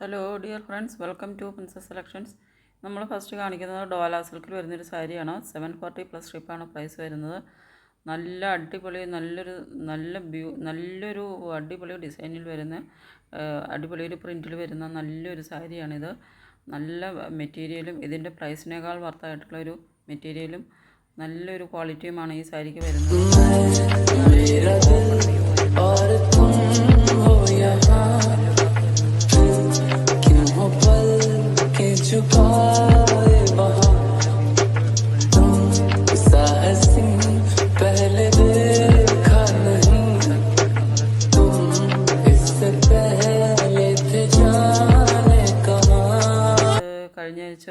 Hello dear friends welcome to princess selections നമ്മൾ first കാണിക്കുന്നത് ഡോല സിൽക്കിൽ വരുന്നൊരു സാരിയാണ്. സെവൻ ഫോർട്ടി പ്ലസ് ഷിപ്പാണ് പ്രൈസ് വരുന്നത്. നല്ല അടിപൊളി നല്ലൊരു നല്ല ബ്യൂ നല്ലൊരു അടിപൊളി ഡിസൈനിൽ വരുന്ന അടിപൊളി ഒരു പ്രിന്റിൽ വരുന്ന നല്ലൊരു സാരിയാണിത്. നല്ല മെറ്റീരിയലും ഇതിന്റെ പ്രൈസിനേക്കാൾ വർത്തായിട്ടുള്ള ഒരു മെറ്റീരിയലും നല്ലൊരു ക്വാളിറ്റിയുമാണ് ഈ സാരിക്ക് വരുന്നത്.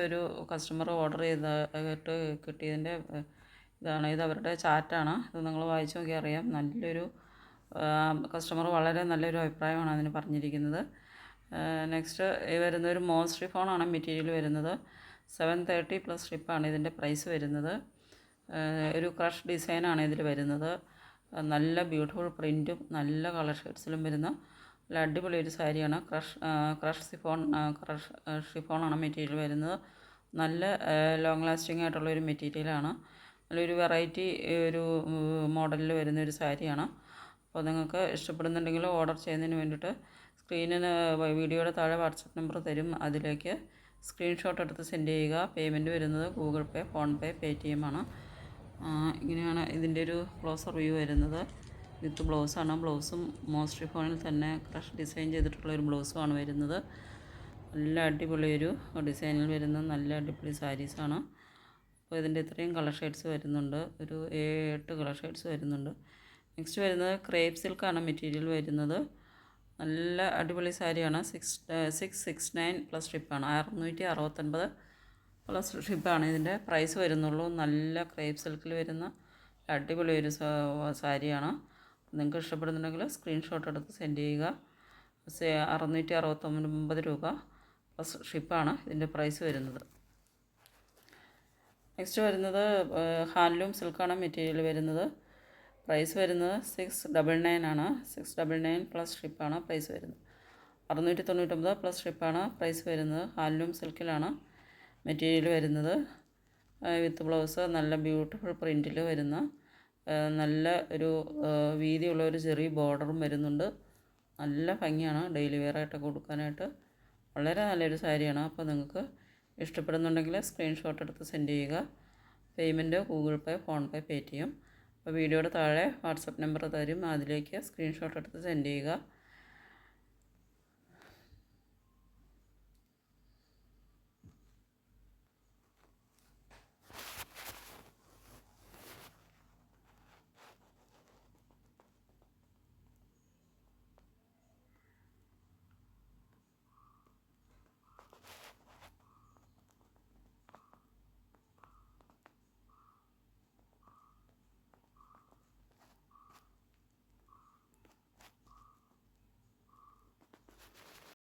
ഒരു കസ്റ്റമർ ഓർഡർ ചെയ്തിട്ട് കിട്ടിയതിന്റെ ഇതാണ്. ഇത് അവരുടെ ചാറ്റാണ്. ഇത് നിങ്ങൾ വായിച്ചു നോക്കി അറിയാം. നല്ലൊരു കസ്റ്റമർ വളരെ നല്ലൊരു അഭിപ്രായമാണ് അതിന് പറഞ്ഞിരിക്കുന്നത്. നെക്സ്റ്റ് വരുന്ന ഒരു മോസ്ട്രി ഫോണാണ് മെറ്റീരിയൽ വരുന്നത്. സെവൻ തേർട്ടി പ്ലസ് സ്ട്രിപ്പാണ് ഇതിന്റെ പ്രൈസ് വരുന്നത്. ഒരു ക്രഷ് ഡിസൈനാണ് ഇതിൽ വരുന്നത്. നല്ല ബ്യൂട്ടിഫുൾ പ്രിന്റും നല്ല കളർ ഷെയ്ഡ്സിലും വരുന്ന നല്ല അടിപൊളി ഒരു സാരിയാണ് ക്രഷ് ക്രഷ് സിഫോൺ ക്രഷ് ഷിഫോണാണ് മെറ്റീരിയൽ വരുന്നത്. നല്ല ലോങ് ലാസ്റ്റിംഗ് ആയിട്ടുള്ള ഒരു മെറ്റീരിയലാണ് നല്ലൊരു വെറൈറ്റി ഒരു മോഡലിൽ വരുന്ന ഒരു സാരിയാണ് അപ്പോൾ നിങ്ങൾക്ക് ഇഷ്ടപ്പെടുന്നുണ്ടെങ്കിൽ ഓർഡർ ചെയ്യുന്നതിന് വേണ്ടിയിട്ട് സ്ക്രീനിന് വീഡിയോയുടെ താഴെ വാട്സപ്പ് നമ്പർ തരും. അതിലേക്ക് സ്ക്രീൻഷോട്ട് എടുത്ത് സെൻഡ് ചെയ്യുക. പേയ്മെന്റ് വരുന്നത് Google Pay PhonePe T M ആണ് ഇങ്ങനെയാണ് ഇതിന്റെ ഒരു ക്ലോസർ റിവ്യൂ വരുന്നത്. വിത്ത് ബ്ലൗസാണ് ബ്ലൗസും മോസ്ട്രി ഫോണിൽ തന്നെ ക്രഷ് ഡിസൈൻ ചെയ്തിട്ടുള്ള ഒരു ബ്ലൗസുമാണ് വരുന്നത്. നല്ല അടിപൊളി ഒരു ഡിസൈനിൽ വരുന്ന നല്ല അടിപൊളി സാരീസാണ് അപ്പോൾ ഇതിന്റെ ഇത്രയും കളർ ഷെയ്ഡ്സ് വരുന്നുണ്ട്. ഒരു ഏഴ് എട്ട് കളർ ഷെയ്ഡ്സ് വരുന്നുണ്ട്. നെക്സ്റ്റ് വരുന്നത് ക്രേപ്പ് സിൽക്കാണ് മെറ്റീരിയൽ വരുന്നത്. നല്ല അടിപൊളി സാരിയാണ്. Six six six nine plus ഷിപ്പാണ് അറുന്നൂറ്റി അറുപത്തൊൻപത് പ്ലസ് ഷിപ്പാണ് ഇതിന്റെ പ്രൈസ് വരുന്നുള്ളൂ. നല്ല ക്രേപ്പ് സിൽക്കിൽ വരുന്ന അടിപൊളി ഒരു സാരിയാണ്. നിങ്ങൾക്ക് ഇഷ്ടപ്പെടുന്നുണ്ടെങ്കിൽ സ്ക്രീൻഷോട്ട് എടുത്ത് സെൻഡ് ചെയ്യുക. അറുന്നൂറ്റി അറുപത്തൊമ്പത് രൂപ പ്ലസ് ഷിപ്പാണ് ഇതിന്റെ പ്രൈസ് വരുന്നത്. നെക്സ്റ്റ് വരുന്നത് ഹാൻഡ്ലൂം സിൽക്കാണ് മെറ്റീരിയൽ വരുന്നത്. പ്രൈസ് വരുന്നത് സിക്സ് ഡബിൾ നയൻ ആണ്. സിക്സ് ഡബിൾ നയൻ പ്ലസ് ഷിപ്പാണ് പ്രൈസ് വരുന്നത്. അറുന്നൂറ്റി തൊണ്ണൂറ്റൊമ്പത് പ്ലസ് ഷിപ്പാണ് പ്രൈസ് വരുന്നത്. ഹാൻഡ്ലൂം സിൽക്കിലാണ് മെറ്റീരിയൽ വരുന്നത്. വിത്ത് ബ്ലൗസ് നല്ല ബ്യൂട്ടിഫുൾ പ്രിന്റിൽ വരുന്ന നല്ല ഒരു വീതിയുള്ള ഒരു ചെറിയ ബോർഡറും വരുന്നുണ്ട്. നല്ല ഭംഗിയാണ് ഡെയിലി വെയർ ആയിട്ട് കൊടുക്കാനായിട്ട്. വളരെ നല്ലൊരു സാരിയാണ്. അപ്പോൾ നിങ്ങൾക്ക് ഇഷ്ടപ്പെടുന്നുണ്ടെങ്കിൽ സ്ക്രീൻഷോട്ട് എടുത്ത് സെൻഡ് ചെയ്യുക. Payment Google Pay PhonePe pay T M അപ്പോൾ വീഡിയോയുടെ താഴെ വാട്സപ്പ് നമ്പർ തരും. അതിലേക്ക് സ്ക്രീൻഷോട്ട് എടുത്ത് സെൻഡ് ചെയ്യുക.